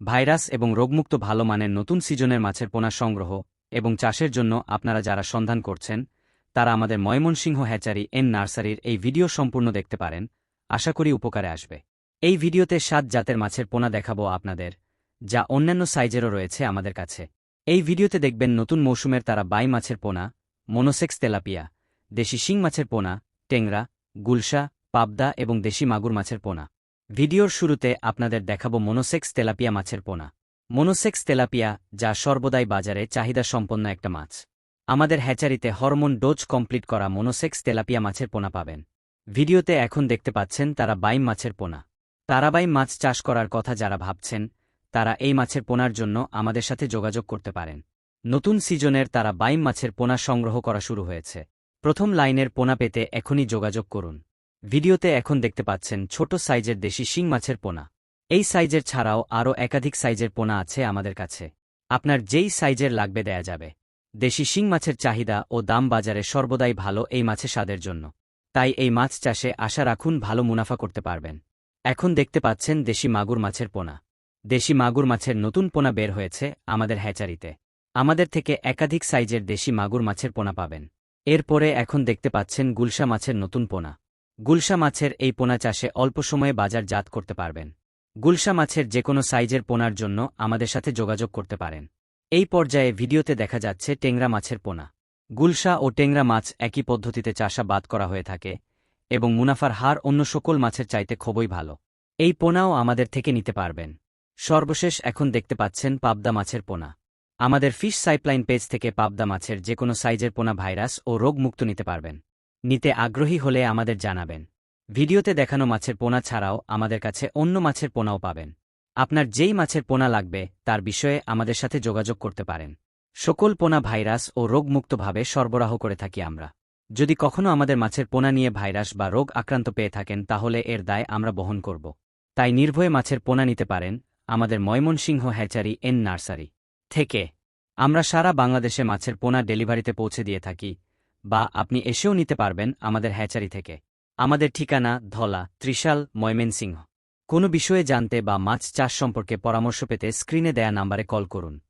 Virus এবং রোগমুক্ত ভালো মানের নতুন সিজনের মাছের পোনা সংগ্রহ এবং চাষের জন্য আপনারা যারা সন্ধান করছেন, তারা আমাদের ময়মনসিংহ হ্যাচারি এন নার্সারির এই ভিডিও সম্পূর্ণ দেখতে পারেন। আশা করি উপকারে আসবে। এই ভিডিওতে সাত জাতের মাছের পোনা দেখাবো আপনাদের, যা অন্যান্য সাইজেরও রয়েছে আমাদের কাছে। এই ভিডিওতে দেখবেন নতুন মৌসুমের তারা বাই মাছের পোনা, মনোসেক্স তেলাপিয়া, দেশি শিং মাছের পোনা, টেংরা, গুলশা, পাবদা এবং দেশি মাগুর মাছের পোনা। ভিডিওর শুরুতে আপনাদের দেখাবো মনোসেক্স তেলাপিয়া মাছের পোনা। মনোসেক্স তেলাপিয়া, যা সর্বদাই বাজারে চাহিদা সম্পন্ন একটা মাছ। আমাদের হ্যাচারিতে হরমোন ডোজ কমপ্লিট করা মনোসেক্স তেলাপিয়া মাছের পোনা পাবেন। ভিডিওতে এখন দেখতে পাচ্ছেন তারা বাইম মাছের পোনা। তারাবাইম মাছ চাষ করার কথা যারা ভাবছেন, তারা এই মাছের পোনার জন্য আমাদের সাথে যোগাযোগ করতে পারেন। নতুন সিজনের তারা বাইম মাছের পোনা সংগ্রহ করা শুরু হয়েছে। প্রথম লাইনের পোনা পেতে এখনই যোগাযোগ করুন। ভিডিওতে এখন দেখতে পাচ্ছেন ছোট সাইজের দেশি শিং মাছের পোনা। এই সাইজের ছাড়াও আরও একাধিক সাইজের পোনা আছে আমাদের কাছে। আপনার যেই সাইজের লাগবে দেয়া যাবে। দেশি শিং মাছের চাহিদা ও দাম বাজারে সর্বদাই ভালো এই মাছের স্বাদের জন্য। তাই এই মাছ চাষে আশা রাখুন ভালো মুনাফা করতে পারবেন। এখন দেখতে পাচ্ছেন দেশি মাগুর মাছের পোনা। দেশি মাগুর মাছের নতুন পোনা বের হয়েছে আমাদের হ্যাচারিতে। আমাদের থেকে একাধিক সাইজের দেশি মাগুর মাছের পোনা পাবেন। এরপরে এখন দেখতে পাচ্ছেন গুলশা মাছের নতুন পোনা। গুলশা মাছের এই পোনা চাষে অল্প সময়ে বাজার জাত করতে পারবেন। গুলশা মাছের যে কোনো সাইজের পোনার জন্য আমাদের সাথে যোগাযোগ করতে পারেন। এই পর্যায়ে ভিডিওতে দেখা যাচ্ছে টেংরা মাছের পোনা। গুলশা ও টেংরা মাছ একই পদ্ধতিতে চাষাবাদ করা হয়ে থাকে এবং মুনাফার হার অন্য সকল মাছের চাইতে খুবই ভালো। এই পোনাও আমাদের থেকে নিতে পারবেন। সর্বশেষ এখন দেখতে পাচ্ছেন পাবদা মাছের পোনা। আমাদের ফিশ সাইপলাইন পেজ থেকে পাবদা মাছের যে কোনো সাইজের পোনা ভাইরাস ও রোগমুক্ত নিতে পারবেন। নিতে আগ্রহী হলে আমাদের জানাবেন। ভিডিওতে দেখানো মাছের পোনা ছাড়াও আমাদের কাছে অন্য মাছের পোনাও পাবেন। আপনার যেই মাছের পোনা লাগবে, তার বিষয়ে আমাদের সাথে যোগাযোগ করতে পারেন। সকল পোনা ভাইরাস ও রোগমুক্তভাবে সরবরাহ করে থাকি আমরা। যদি কখনও আমাদের মাছের পোনা নিয়ে ভাইরাস বা রোগ আক্রান্ত পেয়ে থাকেন, তাহলে এর দায় আমরা বহন করব। তাই নির্ভয়ে মাছের পোনা নিতে পারেন আমাদের ময়মনসিংহ হ্যাচারি এন নার্সারি থেকে। আমরা সারা বাংলাদেশে মাছের পোনা ডেলিভারিতে পৌঁছে দিয়ে থাকি। বা আপনি এসেও নিতে পারবেন আমাদের হ্যাচারি থেকে। আমাদের ঠিকানা ধলা, ত্রিশাল, ময়মেনসিংহ। কোনো বিষয়ে জানতে বা মাছ চাষ সম্পর্কে পরামর্শ পেতে স্ক্রিনে দেয়া নাম্বারে কল করুন।